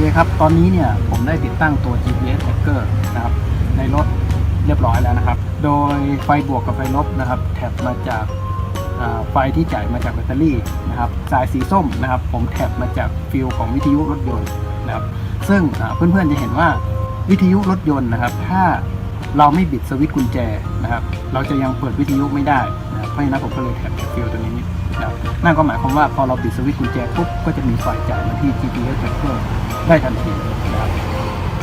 เคครับ ตอนนี้เนี่ยผมได้ติดตั้งตัว GPS tracker นะครับในรถเรียบร้อยแล้วนะครับ โดยไฟบวกกับไฟลบนะครับแท็บมาจากไฟที่จ่ายมาจากแบตเตอรี่นะครับสายสีส้มนะครับ ผมแท็บมาจากฟิลของวิทยุรถยนต์นะครับ ซึ่งเพื่อนๆจะเห็นว่าวิทยุรถยนต์นะครับ ถ้าเราไม่บิดสวิตช์กุญแจนะครับ เราจะยังเปิดวิทยุไม่ได้นะเพราะฉะนั้นผมก็เลยแท็บจากฟิลตัวนี้นะครับนั่นก็หมายความว่าพอเราบิดสวิตช์กุญแจปุ๊บก็จะมีไฟจ่ายมาที่ GPS tracker ได้ทันทีนะครับ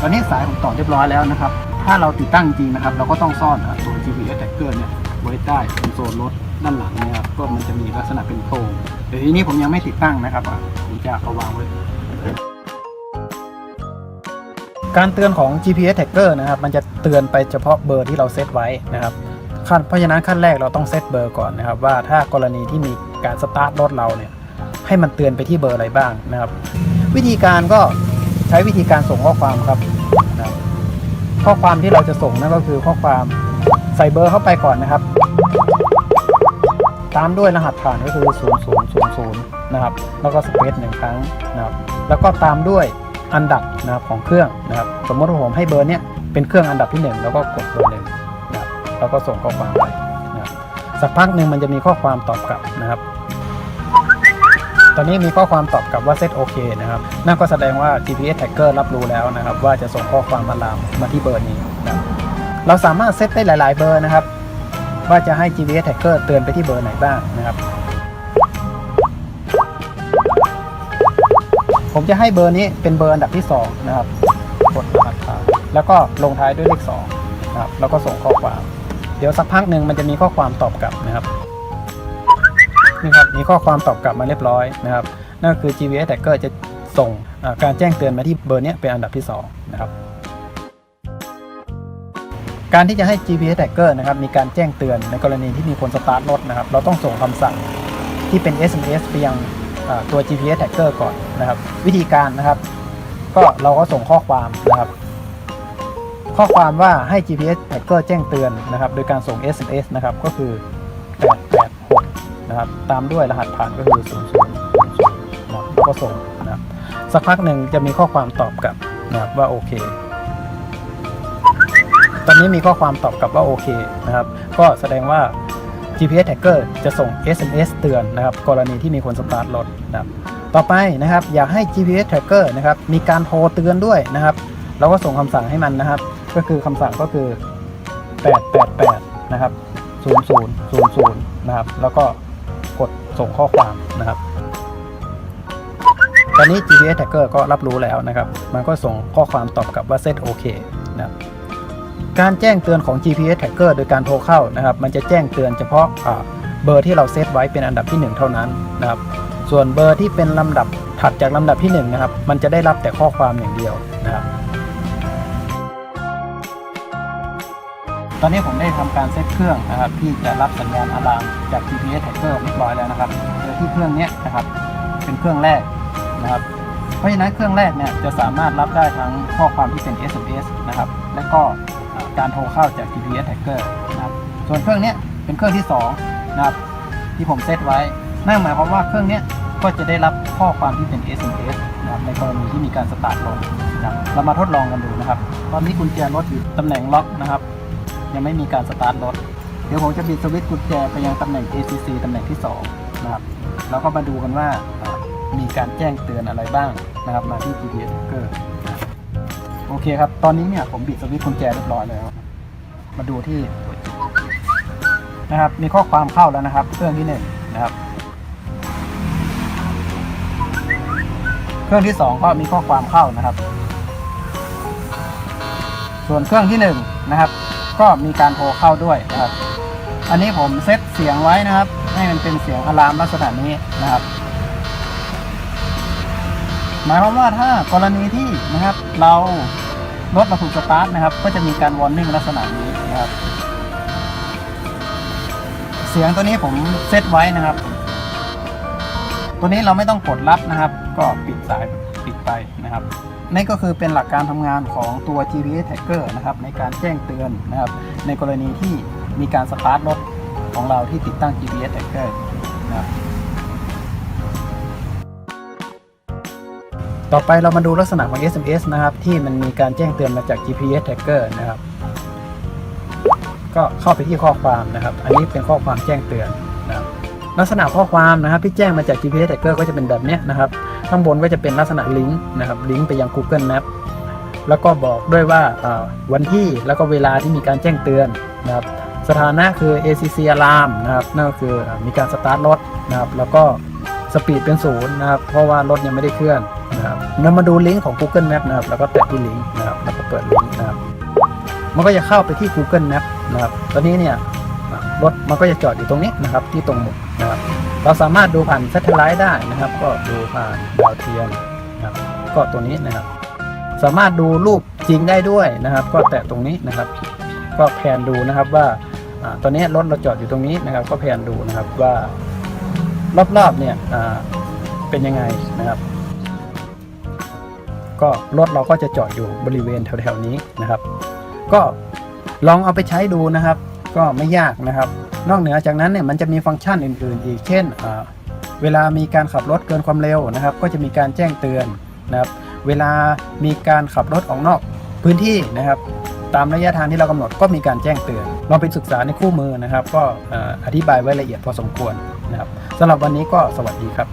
ตอนนี้สายผมต่อเรียบร้อยแล้วนะครับ ถ้าเราติดตั้งจริงนะครับ เราก็ต้องซ่อนอะตัว GPS tracker เนี่ยไว้ใต้คอนโซลรถด้านหลังนะครับก็มันจะมีลักษณะเป็นโพรงเดี๋ยวทีนี้ผมยังไม่ติดตั้งนะครับผมจะเอาวางไว้การเตือนของ GPS tracker นะครับ มันจะเตือนไปเฉพาะเบอร์ที่เราเซตไว้นะครับขั้นเพราะฉะนั้นขั้นแรกเราต้องเซตเบอร์ก่อนนะครับ ว่าถ้ากรณีที่มีการสตาร์ทรถเราเนี่ยให้มันเตือนไปที่เบอร์อะไรบ้างนะครับ วิธีการก็ ใช้วิธีการส่งข้อความครับนะข้อความที่เราจะส่งนั่นก็คือข้อความใส่เบอร์เข้าไปก่อนนะครับ ตามด้วยรหัสผ่านก็คือ0000นะครับ แล้วก็สเปซหนึ่งครั้งนะครับ แล้วก็ตามด้วยอันดับนะครับของเครื่องนะครับ สมมติว่าผมให้เบอร์เนี้ยเป็นเครื่องอันดับที่ 1 แล้วก็กดเบอร์หนึ่งนะครับ แล้วก็ส่งข้อความไปนะครับสักพักหนึ่งมันจะมีข้อความตอบกลับนะครับ ตอนนี้มีข้อความตอบกลับว่าเซตโอเคนะครับ นั่นก็แสดงว่า GPS tracker รับรู้แล้วนะครับ ว่าจะส่งข้อความมาลามมาที่เบอร์นี้นะรเราสามารถเซตได้หลาย ๆ เบอร์นะครับ ว่าจะให้ GPS tracker เตือนไปที่เบอร์ไหนบ้างนะครับผมจะให้เบอร์นี้เป็นเบอร์อันดับที่ 2 นะครับ กดรหัสผ่านแล้วก็ลงท้ายด้วยเลข2นะครับแล้วก็ส่งข้อความ เดี๋ยวสักพักหนึ่งมันจะมีข้อความตอบกลับนะครับ นี่ครับมีข้อความตอบกลับมาเรียบร้อยนะครับนั่นก็คือ GPS tracker จะส่งการแจ้งเตือนมาที่เบอร์นี้เป็นอันดับที่2นะครับการที่จะให้ GPS tracker นะครับมีการแจ้งเตือนในกรณีที่มีคนสตาร์ทรถนะครับเราต้องส่งคำสั่งที่เป็น SMS ไปยังตัว GPS tracker ก่อนนะครับ วิธีการนะครับ ก็เราก็ส่งข้อความนะครับ ข้อความว่าให้ GPS tracker แจ้งเตือนนะครับ โดยการส่ง SMS นะครับก็คือ นะครับ ตามด้วยรหัสผ่านก็คือ0000นะครับแล้วก็ส่งนะครับสักพักหนึ่งจะมีข้อความตอบกลับนะครับว่าโอเค ตอนนี้มีข้อความตอบกลับว่าโอเคนะครับ ก็แสดงว่า GPS tracker จะส่ง SMS เตือนนะครับ กรณีที่มีคนสตาร์ทรถนะครับ ต่อไปนะครับ อยากให้ GPS tracker นะครับมีการโทรเตือนด้วยนะครับเราก็ส่งคำสั่งให้มันนะครับ ก็คือคำสั่งก็คือ 888 นะครับ 0000 นะครับ แล้วก็ กดส่งข้อความนะครับ ตอนนี้ GPS tracker ก็รับรู้แล้วนะครับ มันก็ส่งข้อความตอบกลับว่าเซตโอเคนะครับการแจ้งเตือนของ GPS tracker โดยการโทรเข้านะครับ มันจะแจ้งเตือนเฉพาะเบอร์ที่เราเซตไว้เป็นอันดับที่ 1 เท่านั้นนะครับ ส่วนเบอร์ที่เป็นลำดับถัดจากลำดับที่1นะครับ มันจะได้รับแต่ข้อความอย่างเดียวนะครับ ตอนนี้ผมได้ทำการเซตเครื่องนะครับที่จะรับสัญญาณอะลามจาก GPS tracker เรียบร้อยแล้วนะครับโดยที่เครื่องนี้นะครับเป็นเครื่องแรกนะครับเพราะฉะนั้นเครื่องแรกเนี่ยจะสามารถรับได้ทั้งข้อความที่เป็น SMS นะครับและก็การโทรเข้าจาก GPS tracker นะครับส่วนเครื่องนี้เป็นเครื่องที่2นะครับที่ผมเซตไว้ นั่นหมายความว่าเครื่องนี้ก็จะได้รับข้อความที่เป็น SMS นะครับในกรณีที่มีการสตาร์ทรถนะครับเรามาทดลองกันดูนะครับ ตอนนี้กุญแจรถอยู่ตำแหน่งล็อกนะครับ ยังไม่มีการสตาร์ทรถ เดี๋ยวผมจะบิดสวิตช์กุญแจไปยังตำแหน่ง ACC ตำแหน่งที่2นะครับแล้วก็มาดูกันว่ามีการแจ้งเตือนอะไรบ้างนะครับ มาที่ GPS tracker โอเคครับ ตอนนี้เนี่ยผมบิดสวิตช์กุญแจเรียบร้อยแล้ว มาดูที่นะครับ มีข้อความเข้าแล้วนะครับ เครื่องที่หนึ่งนะครับ เครื่องที่สองก็มีข้อความเข้านะครับ ส่วนเครื่องที่หนึ่งนะครับ ก็มีการโทรเข้าด้วยนะครับ อันนี้ผมเซตเสียงไว้นะครับ ให้มันเป็นเสียงอะลามลักษณะนี้นะครับ หมายความว่าถ้ากรณีที่นะครับเรารถเราถูกสตาร์ทนะครับ ก็จะมีการวอร์นิ่งลักษณะนี้นะครับ เสียงตัวนี้ผมเซตไว้นะครับ ตัวนี้เราไม่ต้องกดรับนะครับ ก็ปิดสายปิดไปนะครับ นี่ก็คือเป็นหลักการทำงานของตัว GPS tracker นะครับในการแจ้งเตือนนะครับในกรณีที่มีการสตาร์ทรถของเราที่ติดตั้ง GPS tracker นะครับต่อไปเรามาดูลักษณะของ SMS นะครับที่มันมีการแจ้งเตือนมาจาก GPS tracker นะครับ ก็เข้าไปที่ข้อความนะครับ อันนี้เป็นข้อความแจ้งเตือนนะครับลักษณะข้อความนะครับที่แจ้งมาจาก GPS tracker ก็จะเป็นแบบนี้นะครับ ข้างบนก็จะเป็นลักษณะลิงก์นะครับลิงก์ไปยัง Google Map แล้วก็บอกด้วยว่าวันที่แล้วก็เวลาที่มีการแจ้งเตือนนะครับสถานะคือ ACC alarm นะครับนั่นก็คือมีการสตาร์ทรถนะครับแล้วก็สปีดเป็นศูนย์นะครับเพราะว่ารถยังไม่ได้เคลื่อนนะครับนำมาดูลิงก์ของ Google Map นะครับแล้วก็แตะที่ลิงก์นะครับแล้วก็เปิดลิงก์นะครับมันก็จะเข้าไปที่ Google Map นะครับตอนนี้เนี่ยรถมันก็จะจอดอยู่ตรงนี้นะครับที่ตรงหมุดนะครับ เราสามารถดูผ่าน s a t เท l i t e ได้นะครับ ก็ดูผ่านดาวเทียมนะครับก็ตัวนี้นะครับ สามารถดูรูปจริงได้ด้วยนะครับ ก็แตะตรงนี้นะครับ ก็แผนดูนะครับว่าอตอนนี้รถเราจอดอยู่ตรงนี้นะครับ ก็แผนดูนะครับว่ารอบๆเนี่ยเป็นยังไงนะครับ ก็รถเราก็จะจอดอยู่บริเวณแถวๆนี้นะครับ ก็ลองเอาไปใช้ดูนะครับ ก็ไม่ยากนะครับ นอกเหนือจากนั้นเนี่ยมันจะมีฟังก์ชันอื่น ๆ อีก เช่น เวลามีการขับรถเกินความเร็วนะครับ ก็จะมีการแจ้งเตือนนะครับ เวลามีการขับรถออกนอกพื้นที่นะครับ ตามระยะทางที่เรากำหนดก็มีการแจ้งเตือนลองไปศึกษาในคู่มือนะครับ ก็อธิบายไว้ละเอียดพอสมควรนะครับสำหรับวันนี้ก็สวัสดีครับ